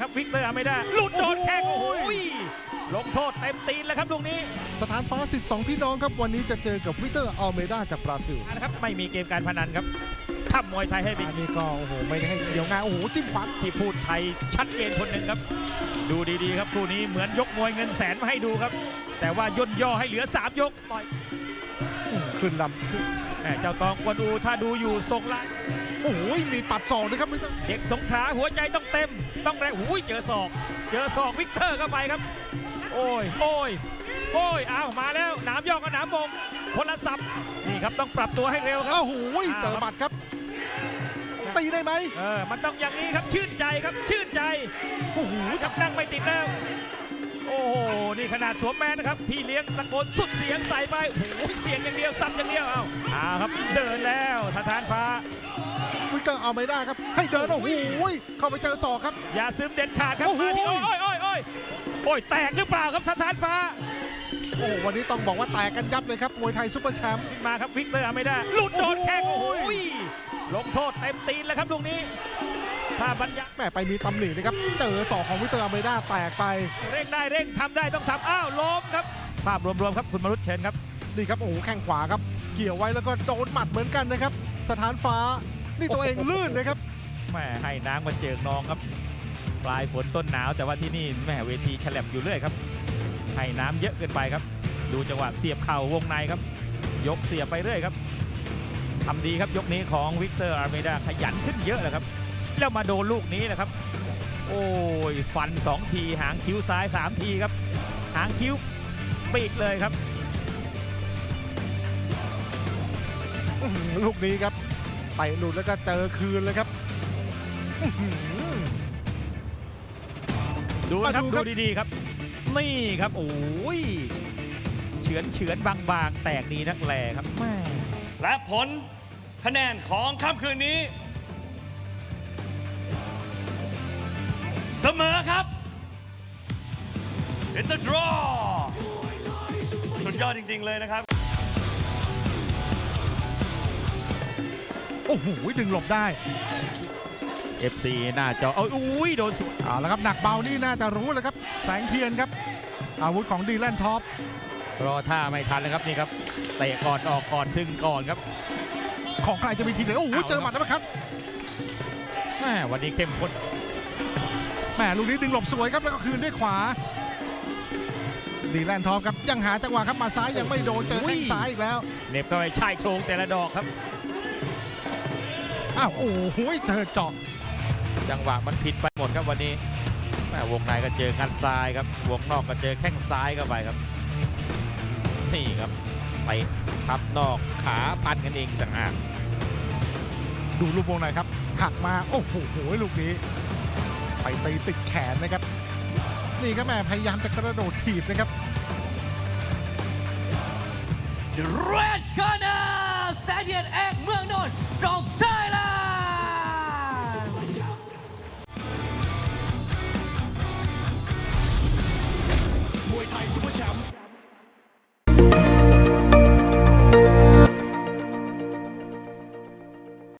ครับวิกเตอร์อาเมด้าหลุดโดนแข้งโอ้โอ้โหโหลงโทษเต็มตีนแล้วครับลูกนี้ สถานฟ้าสิทธิ์สองพี่น้องครับ วันนี้จะเจอกับวิกเตอร์อัลเมดาจากบราซิลนะครับไม่มีเกมการพนันครับทำมวยไทยให้เป็นอันนี้ก็โอ้โหไม่ได้ให้เสียวง่ายโอ้โหจิ้มขวาที่พูดไทยชัดเจนคนหนึ่งครับ ดูดีๆครับคู่นี้เหมือนยกมวยเงินแสนมาให้ดูครับ แต่ว่าย่นย่อให้เหลือ 3 ยกต่อยอื้อ ขึ้นลำขึ้นแหม่เจ้าตองกวนอูถ้าดูอยู่ส่งไลน์โอ้โหมีปัดศอกนะครับวิกเตอร์เด็กสงขลาหัวใจต้องเต็ม ต้องแรงหูยเจอศอก เจอศอกวิกเตอร์เข้าไปครับ โอ้ยโอ้ยโอ้ยอ้าวมาแล้วหนามยอกกับหนามบงคนละสับนี่ครับต้องปรับตัวให้เร็วครับโอ้โหเจอบัตรครับตีได้ไหมเออมันต้องอย่างนี้ครับชื่นใจครับชื่นใจโอ้โหจับนั่งไม่ติดแล้วโอ้โห นี่ขนาดสวมแมสนะครับพี่เลี้ยงตะโกนสุดเสียงใส่ไปโอ้โหเสียงอย่างเดียวซ้ำอย่างเดียวเอาเอาครับเดินแล้วสถานฟ้าวิกเตอร์อัลเมดาครับ ให้เดินโอ้โหเข้าไปเจอศอกครับ อย่าซึมเด็ดขาดครับโอ้โห มาที่โอ้ยโอ้ยโอ้ยโอ้ยโอ้ยแตกหรือเปล่าครับสถานฟ้าโอ้วันนี้ต้องบอกว่าแตกกันยับเลยครับมวยไทยซุปเปอร์แชมป์ ขึ้นมาครับวิกเตอร์อาเมด้าหลุดโดนแข้งโอ้โอ้โหโหลงโทษเต็มตีนแล้วครับลูกนี้ ถ้าบรรยายแม่ไปมีตำหนินะครับ เจอศอกของวิกเตอร์อัลเมดาแตกไป เร่งได้เร่งทำได้ต้องทำอ้าวล้มครับ ภาพรวมๆครับคุณมรุษเชิญครับ นี่ครับโอ้โหแข้งขวาครับ เกี่ยวไว้แล้วก็โดนหมัดเหมือนกันนะครับ สถานฟ้า นี่ตัวเองลื่นนะครับ แม่ให้น้ำมาเจิกนองครับ ปลายฝนต้นหนาว แต่ว่าที่นี่แม่เวทีฉลับอยู่เรื่อยครับ ให้น้ำเยอะเกินไปครับ ดูจังหวะเสียบเข่าวงในครับ ยกเสียบไปเรื่อยครับทำดีครับยกนี้ของวิกเตอร์อาร์เมดาขยันขึ้นเยอะเลยครับ แล้วมาโดนลูกนี้นะครับ โอ้ยฟัน 2 ทีหางคิ้วซ้าย 3 ทีครับ หางคิ้วปีกเลยครับอื้อหือลูกนี้ครับไปหลุดแล้วก็เจอคืนเลยครับอื้อหือดูนะครับมาดูคดูรับดีๆครับ นี่ครับโอ้ยเฉือนเฉือนบางๆ แตกดีนักแลครับแม่และผลคะแนนของค่ำคืนนี้ เสมอครับ It's a draw สุดยอดจริง ๆ เลยนะครับ โอ้โหดึงหลบได้ FC หน้าจอเอาอุ้ยโดนสุดเอาละครับหนักเบานี่น่าจะรู้แล้วครับ แสงเทียนครับ อาวุธของดีแลนท็อปรอท่าไม่ทันเลยครับนี่ครับเตะก่อนออกก่อนถึงก่อนครับของใครจะมีทีเหลือโอ้โหเอาเจอหมัดนะครับแม่วันนี้เข้มข้น แหมลูกนี้ดึงหลบสวยครับแล้วก็คืนด้วยขวาดีแลนท็อปครับยังหาจังหวะครับมาซ้ายยังไม่โดนเจอแข้งซ้ายอีกแล้วเหน็บเข้าไปชายโครงแต่ละดอกครับอ้าวโอ้โหเจอเจาะจังหวะมันผิดไปหมดครับวันนี้แม่วงในก็เจองัดซ้ายครับวงนอกก็เจอแข้งซ้ายเข้าไปครับนี่ครับไปทับนอกขาพันกันเองต่างหากดูลูกวงหน่อยครับหักมาโอ้โหลูกนี้ ไปตีติดแขนนะครับ นี่ก็แม่พยายามจะกระโดดถีบนะครับ The Red Corner แสนเดียนเอกเมืองนนท์รอง